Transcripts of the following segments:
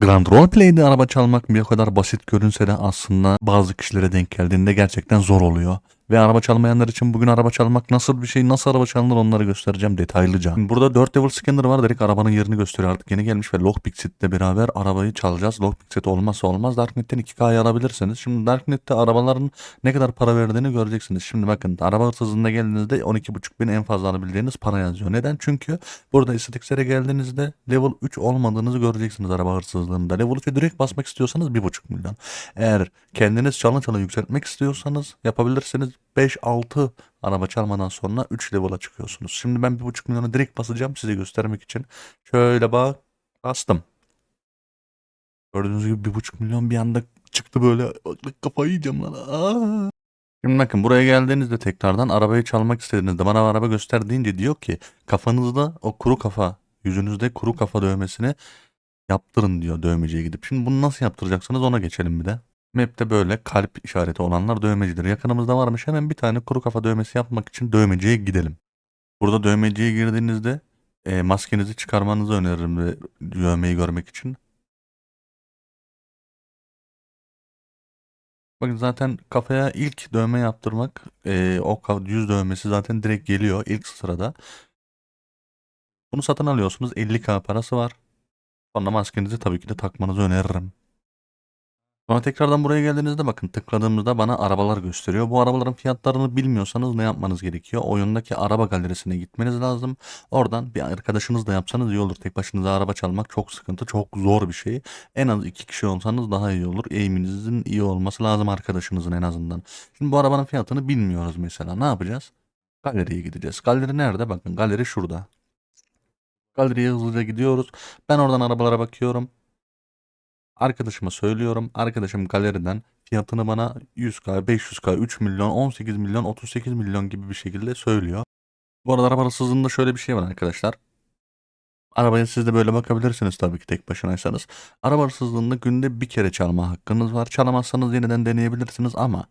Grand Roleplay'de araba çalmak bir o kadar basit görünse de aslında bazı kişilere denk geldiğinde gerçekten zor oluyor. Ve araba çalmayanlar için bugün araba çalmak nasıl bir şey, nasıl araba çalınır onları göstereceğim detaylıca. Burada 4 level scanner var direkt arabanın yerini gösteriyor artık yeni gelmiş ve Lockpixit ile beraber arabayı çalacağız. Lockpixit olmazsa olmaz Darknet'ten 2K'yı alabilirsiniz. Şimdi Darknet'te arabaların ne kadar para verdiğini göreceksiniz. Şimdi bakın araba hırsızlığına geldiğinizde 12.5 bin en fazla alabildiğiniz para yazıyor. Neden? Çünkü burada istatistiklere geldiğinizde level 3 olmadığınızı göreceksiniz araba hırsızlığında. Level 3'e direkt basmak istiyorsanız 1.5 milyon. Eğer kendiniz çalın çalın yükseltmek istiyorsanız yapabilirsiniz. 5-6 araba çalmadan sonra 3 level'a çıkıyorsunuz. Şimdi ben 1.5 milyonu direkt basacağım size göstermek için. Şöyle bak bastım. Gördüğünüz gibi 1.5 milyon bir anda çıktı böyle. Kafayı yiyeceğim lan. Aa. Şimdi bakın buraya geldiğinizde tekrardan arabayı çalmak istediğinizde bana araba göster deyince diyor ki kafanızda o kuru kafa yüzünüzde kuru kafa dövmesini yaptırın diyor dövmeciye gidip. Şimdi bunu nasıl yaptıracaksınız ona geçelim bir de. Map'te böyle kalp işareti olanlar dövmecidir. Yakınımızda varmış hemen bir tane kuru kafa dövmesi yapmak için dövmeciye gidelim. Burada dövmeciye girdiğinizde e, maskenizi çıkarmanızı öneririm dövmeyi görmek için. Bakın zaten kafaya ilk dövme yaptırmak e, o yüz dövmesi zaten direkt geliyor ilk sırada. Bunu satın alıyorsunuz 50k parası var. Sonra maskenizi tabii ki de takmanızı öneririm. Sonra tekrardan buraya geldiğinizde bakın tıkladığımızda bana arabalar gösteriyor. Bu arabaların fiyatlarını bilmiyorsanız ne yapmanız gerekiyor? Oyundaki araba galerisine gitmeniz lazım. Oradan bir arkadaşınız da yapsanız iyi olur. Tek başınıza araba çalmak çok sıkıntı, çok zor bir şey. En az iki kişi olsanız daha iyi olur. Eğiminizin iyi olması lazım arkadaşınızın en azından. Şimdi bu arabanın fiyatını bilmiyoruz mesela. Ne yapacağız? Galeriye gideceğiz. Galeri nerede? Bakın galeri şurada. Galeriye hızlıca gidiyoruz. Ben oradan arabalara bakıyorum. Arkadaşıma söylüyorum. Arkadaşım galeriden fiyatını bana 100k, 500k, 3 milyon, 18 milyon, 38 milyon gibi bir şekilde söylüyor. Bu arada araba hırsızlığında şöyle bir şey var arkadaşlar. Arabaya siz de böyle bakabilirsiniz tabii ki tek başınaysanız. Araba hırsızlığında günde bir kere çalma hakkınız var. Çalamazsanız yeniden deneyebilirsiniz ama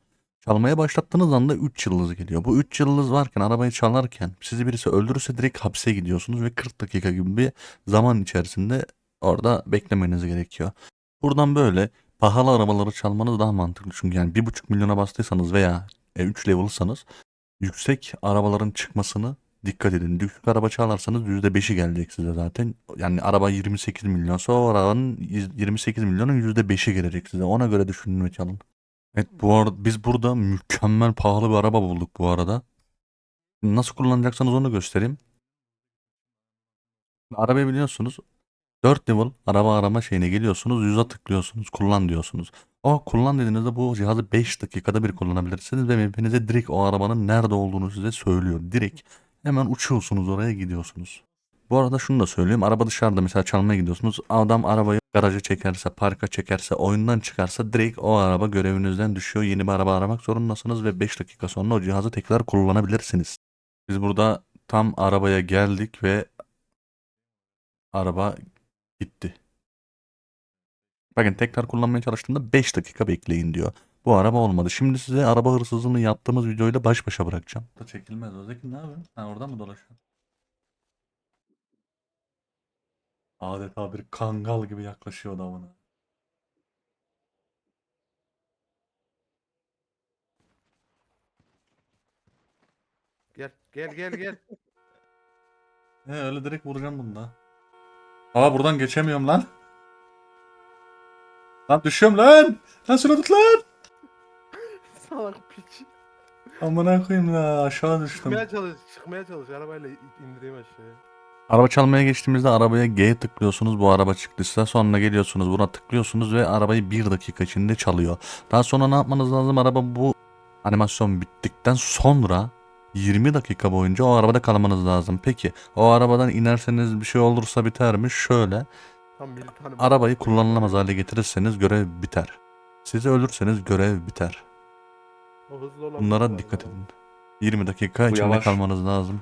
çalmaya başlattığınız anda 3 yıldız geliyor. Bu 3 yıldız varken arabayı çalarken sizi birisi öldürürse direkt hapse gidiyorsunuz ve 40 dakika gibi bir zaman içerisinde orada beklemeniz gerekiyor. Buradan böyle pahalı arabaları çalmanız daha mantıklı. Çünkü yani 1.5 milyona bastıysanız veya 3 level'sanız yüksek arabaların çıkmasını dikkat edin. Düşük araba çalarsanız %5'i gelecek size zaten. Yani araba 28 milyonsa o arabanın 28 milyonun %5'i gelecek size. Ona göre düşünün ve çalın. Evet bu arada biz burada mükemmel pahalı bir araba bulduk bu arada. Nasıl kullanacaksanız onu göstereyim. Arabayı biliyorsunuz 4 level araba arama şeyine geliyorsunuz. Yüze tıklıyorsunuz. Kullan diyorsunuz. O kullan dediğinizde bu cihazı 5 dakikada bir kullanabilirsiniz ve map'inize direkt o arabanın nerede olduğunu size söylüyor. Direkt hemen uçuyorsunuz oraya gidiyorsunuz. Bu arada şunu da söyleyeyim. Araba dışarıda mesela çalmaya gidiyorsunuz. Adam arabayı garaja çekerse, parka çekerse, oyundan çıkarsa direkt o araba görevinizden düşüyor. Yeni bir araba aramak zorundasınız ve 5 dakika sonra o cihazı tekrar kullanabilirsiniz. Biz burada tam arabaya geldik ve araba Gitti. Bakın tekrar kullanmaya çalıştığımda 5 dakika bekleyin diyor. Bu araba olmadı. Şimdi size araba hırsızlığını yaptığımız videoyla baş başa bırakacağım. Da çekilmez. O Zeki ne yapıyorsun? Sen orada mı dolaşıyorsun? Adeta bir kangal gibi yaklaşıyor da bana. Gel gel gel gel. He öyle direkt vuracağım bunda. Aa buradan geçemiyorum lan. Lan düşüyorum lan. Lan şunu tut lan. Salak piç. Amına koyayım la aşağı düştüm. Çıkmaya çalış, çıkmaya çalış. Arabayla indireyim aşağıya. Araba çalmaya geçtiğimizde arabaya G tıklıyorsunuz bu araba çıktıysa sonra geliyorsunuz buna tıklıyorsunuz ve arabayı bir dakika içinde çalıyor. Daha sonra ne yapmanız lazım araba bu animasyon bittikten sonra 20 dakika boyunca o arabada kalmanız lazım. Peki o arabadan inerseniz bir şey olursa biter mi? Şöyle arabayı kullanılamaz hale getirirseniz görev biter. Sizi ölürseniz görev biter. O hızlı olan Bunlara dikkat edin. 20 dakika Bu içinde yavaş. kalmanız lazım.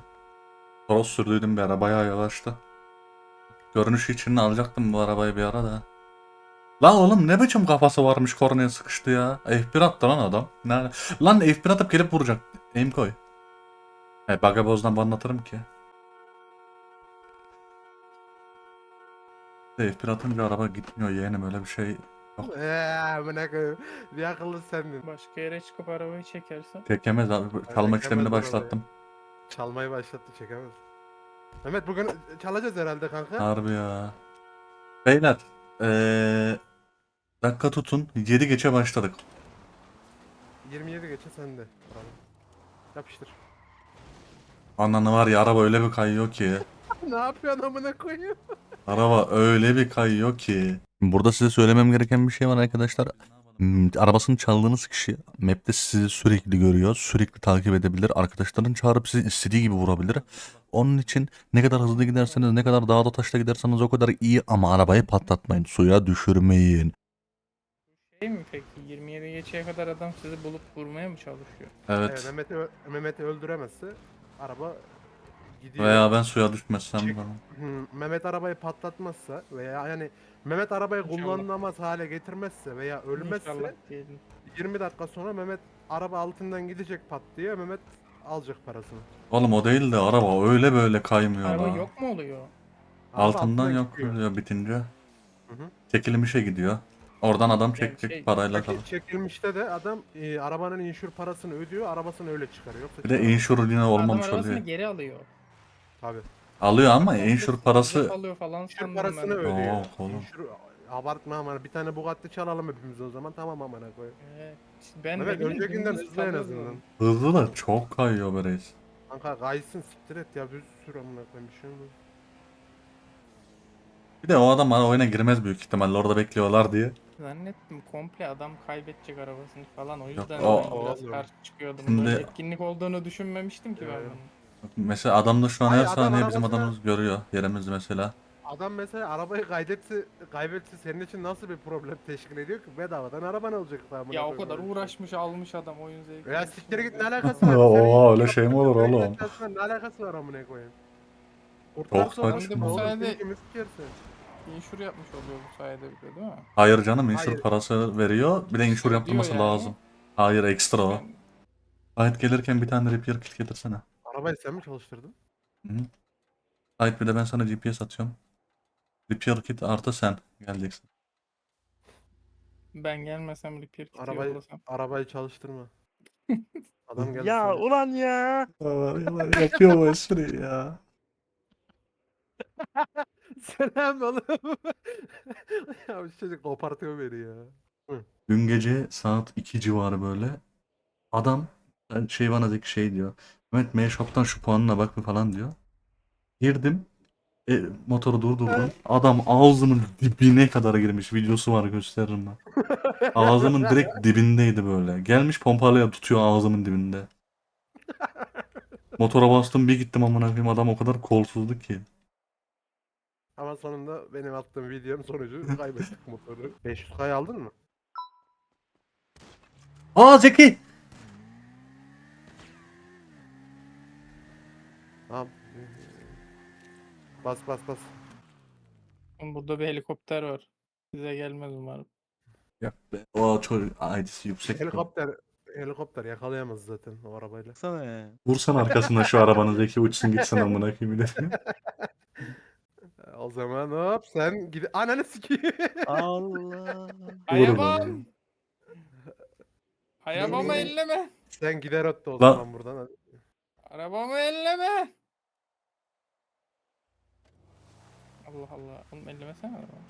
Toros sürdüydüm bir ara bayağı yavaştı. Görünüşü için alacaktım bu arabayı bir ara da. Lan oğlum ne biçim kafası varmış kornaya sıkıştı ya. F1 attı lan adam. Nerede? Lan F1 atıp gelip vuracak. Aim koy. He bagabozdan anlatırım ki. F1 atınca araba gitmiyor yeğenim öyle bir şey. Eee amına koyayım. Bir akıllı sendin. Başka yere çıkıp arabayı çekersen. Çekemez abi. Çalmak çekemez işlemini arabayı. başlattım. Çalmayı başlattı çekemez. Mehmet bugün çalacağız herhalde kanka. Harbi ya. Beyler. Eee dakika tutun. 7 geçe başladık. 27 geçe sende. Yapıştır. Ananı var ya araba öyle bir kayıyor ki. ne yapıyorsun amına koyayım? Araba öyle bir kayıyor ki. Burada size söylemem gereken bir şey var arkadaşlar. Hmm, Arabasını çaldığınız kişi map'te sizi sürekli görüyor, sürekli takip edebilir. Arkadaşların çağırıp sizi istediği gibi vurabilir. Onun için ne kadar hızlı giderseniz, ne kadar dağda taşta giderseniz o kadar iyi ama arabayı patlatmayın, suya düşürmeyin. Şey mi peki 27 geçeye kadar adam sizi bulup vurmaya mı çalışıyor? Evet. Evet. Mehmet'i Mehmet'i öldüremezse araba gidiyor. Veya ben suya düşmezsem Çık. falan. Hı, Mehmet arabayı patlatmazsa veya yani Mehmet arabayı İnşallah. kullanılamaz hale getirmezse veya ölmezse İnşallah diyelim. 20 dakika sonra Mehmet araba altından gidecek pat diye Mehmet alacak parasını. Oğlum o değil de araba öyle böyle kaymıyor Araba la. yok mu oluyor? Araba Altından altından yok gidiyor. oluyor bitince. Hı hı. Çekilmişe gidiyor. Oradan adam Yani çekecek şey- parayla Çekil- kalır. çekilmişte de adam e, arabanın insür parasını ödüyor, arabasını öyle çıkarıyor. Yoksa Bir de insure yine olmamış adam arabasını oluyor. geri alıyor. Tabii. Alıyor ama insure parası alıyor falan sandım parasını ben. ödüyor. Yok oğlum. İnsür abartma aman bir tane Bugatti çalalım hepimiz o zaman tamam amına koy. Evet. Ben Mehmet de bileyim, öncekinden dümdüz hızlı en azından. hızlı da çok kayıyor be reis. Kanka kaysın siktir et ya düz sür amına koyayım bir şey olmaz. Bir de o adam bana oyuna girmez büyük ihtimalle orada bekliyorlar diye. Zannettim komple adam kaybedecek arabasını falan o yüzden o- ben biraz o- karşı çıkıyordum. Şimdi- Böyle etkinlik olduğunu düşünmemiştim ki ben Evet. bunun. Mesela adam da şu an Hayır, her adam saniye bizim arabasına- adamımız görüyor yerimizi mesela. Adam mesela arabayı kaydetse, kaybetse senin için nasıl bir problem teşkil ediyor ki? Bedavadan araban olacak amına Ya o kadar uğraşmış almış adam oyun zevki. Ya siktir git ne alakası var? Oha, öyle şey mi olur oğlum? oyunla Ne alakası var amına koyayım? Kurtlar Çok Sofrası saçma. Bu sikersin? İnşur yapmış oluyor bu sayede bir de değil mi? Hayır canım insure Hayır. parası veriyor bir de insure yaptırması yani. lazım. Hayır ekstra o. Ben- Ait gelirken bir tane repair kit getirsene. Arabayı sen mi çalıştırdın? Hı hı. Ait bir de ben sana GPS atıyorum. Repair kit artı sen geleceksin. Ben gelmesem repair kiti Arabayı- yollasam. Arabayı çalıştırma. Adam geldi. Ya sana. ulan ya. Yapıyor bu ya. Selam oğlum. ya bu çocuk kopartıyor beni ya. Dün gece saat 2 civarı böyle adam ben şey bana dedi ki şey diyor. Mehmet M-Shop'tan şu puanına bak bir falan diyor. Girdim. E, motoru durdurdum. Adam ağzımın dibine kadar girmiş. Videosu var gösteririm ben. Ağzımın direkt dibindeydi böyle. Gelmiş pompalıya tutuyor ağzımın dibinde. Motora bastım bir gittim amına koyayım adam o kadar kolsuzdu ki. Ama sonunda benim attığım videom sonucu kaybettik motoru. 500K'yı aldın mı? Aa Zeki! Tamam. Bas bas bas. Oğlum Burada bir helikopter var. Size gelmez umarım. Ya be, o çocuk ID'si yüksek. Helikopter helikopter yakalayamaz zaten o arabayla. Baksana ya. Vursan arkasına şu arabanı Zeki uçsun gitsin amına koyayım O zaman hop sen gide ananı sikeyim. Allah. Hayabam! Hayabamı Ne? elleme! sen gider ötte o Lan- zaman buradan. hadi. Arabamı elleme! Allah Allah. Oğlum ellemesene arabamı.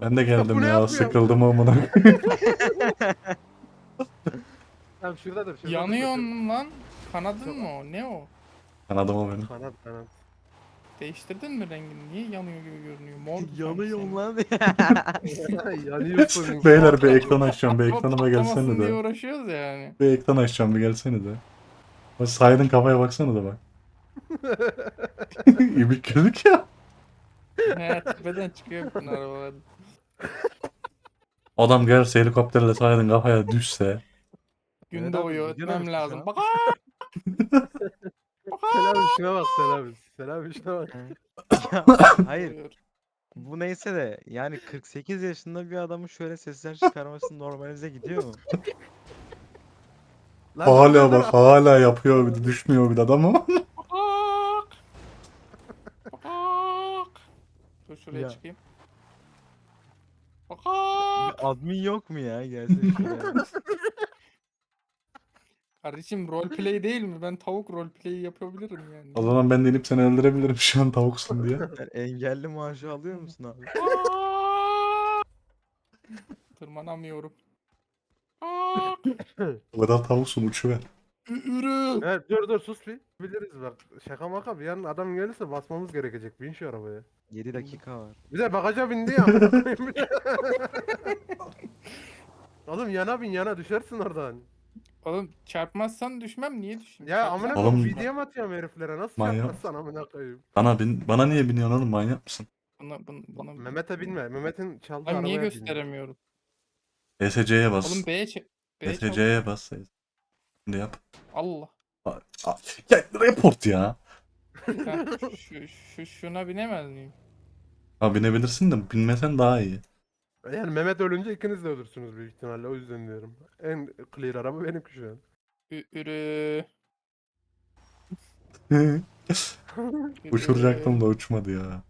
Ben de geldim ne ya yapıyor? sıkıldım amına. Tamam şurada dur. Şurada dur, Yanıyorsun lan. Kanadın mı o? Ne o? Kanadım o dur. benim. Kanat kanat. Değiştirdin mi rengini? Niye yanıyor gibi görünüyor? Mor sanki Yanıyorum senin. lan. Yanıyorsun. Beyler bir ekran açacağım bir Ama ekranıma patlamasın gelsene diye de. uğraşıyoruz yani. Bir ekran açacağım bir gelsene de. O Saydın kafaya baksana da bak. İbik gözük ya. He tepeden çıkıyor bütün arabalar. Adam gelse helikopterle Saydın kafaya düşse. Gün Evet abi, doğuyor video ötmem demiştik lazım. ya. Bak Selam işine bak selam. Selam işine bak. Hayır bu neyse de yani 48 yaşında bir adamın şöyle sesler çıkarması normalize gidiyor mu? Lan Hala dur, dur, bak hala yapıyor bir de düşmüyor bir de adam ama. Bak. Bak. Buraya Ya. çıkayım. Bir admin yok mu ya? Gelsin şuraya. Kardeşim roleplay değil mi? Ben tavuk roleplay yapabilirim yani. O zaman ben de inip seni öldürebilirim şu an tavuksun diye. Sen engelli maaşı alıyor musun abi? Tırmanamıyorum. Aa! O kadar tavuksun uçuver. Ü- Ürü. Evet dur dur sus bir. Biliriz bak. Şaka maka bir yarın adam gelirse basmamız gerekecek. Bin şu arabaya. 7 dakika var. Bir de bagaja bindi ya. amına koyayım. Oğlum yana bin yana düşersin oradan. Oğlum çarpmazsan düşmem. Niye düşeyim? Ya amına Oğlum- koyayım video mu atıyorum heriflere nasıl Manyak. çarpmazsan amına koyayım. Bana bin, bana niye biniyorsun oğlum manyak mısın? Buna, buna, buna... Mehmet'e binme. Mehmet'in çaldığı Lan niye arabaya bin. gösteremiyorum? ESC'ye bas. Oğlum B'ye çek. B'ye çek. ESC'ye bas. Şimdi yap. Allah. Ya report ya. Ha, şu, şu, şuna binemez miyim? Ha binebilirsin de binmesen daha iyi. Yani Mehmet ölünce ikiniz de ölürsünüz büyük ihtimalle o yüzden diyorum. En clear araba benimki şu an. Ürü. Uçuracaktım da uçmadı ya.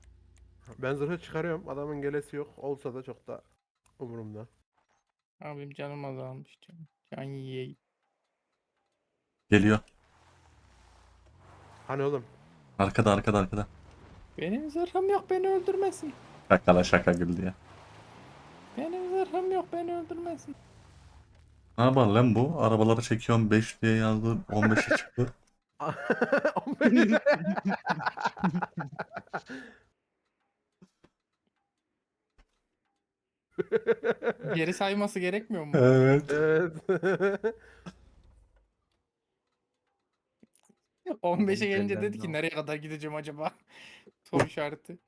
Ben zırhı çıkarıyorum. Adamın gelesi yok. Olsa da çok da umurumda. Abim canım azalmış canım. Can yiyeyim. Geliyor. Hani oğlum. Arkada arkada arkada. Benim zırhım yok beni öldürmesin. Şaka la şaka güldü ya. Benim zırhım yok beni öldürmesin. Ne yapalım lan bu? Arabaları çekiyorum 5 diye yazdı 15'e çıktı. 15. Geri sayması gerekmiyor mu? Evet. evet. 15'e gelince dedi ki nereye kadar gideceğim acaba? Soru işareti.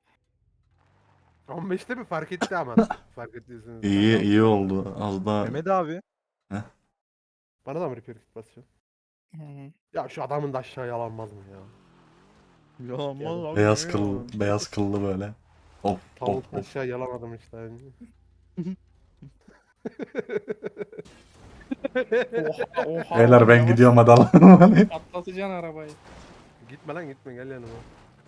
15'te mi fark etti ama. fark ettiyseniz. İyi iyi oldu. Az daha Mehmet abi. Bana da mı repair kit? Hı hı. Ya şu adamın da aşağı yalanmaz mı ya? Yalanmaz abi. beyaz ne kıllı beyaz kıllı böyle. Hop Tavuk hop hop. aşağı yalamadım işte. Yani. Oha oha. Beyler ben yavaş gidiyorum hadi Allah'ım. Patlatacaksın arabayı. gitme lan gitme gel yanıma.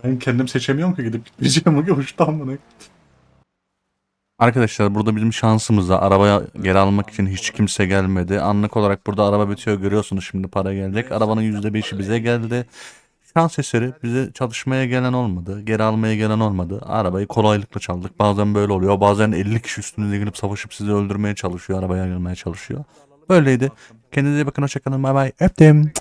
Ben kendim seçemiyorum ki gidip gitmeyeceğim ki uçtan bunu. Arkadaşlar burada bizim şansımıza arabaya geri almak için hiç kimse gelmedi. Anlık olarak burada araba bitiyor görüyorsunuz şimdi para gelecek. Arabanın %5'i bize geldi. Şans eseri bize çalışmaya gelen olmadı. Geri almaya gelen olmadı. Arabayı kolaylıkla çaldık. Bazen böyle oluyor. Bazen 50 kişi üstünüze gelip savaşıp sizi öldürmeye çalışıyor. Arabaya gelmeye çalışıyor. Böyleydi. Kendinize bakın. Hoşçakalın. Bay bay. Öptüm.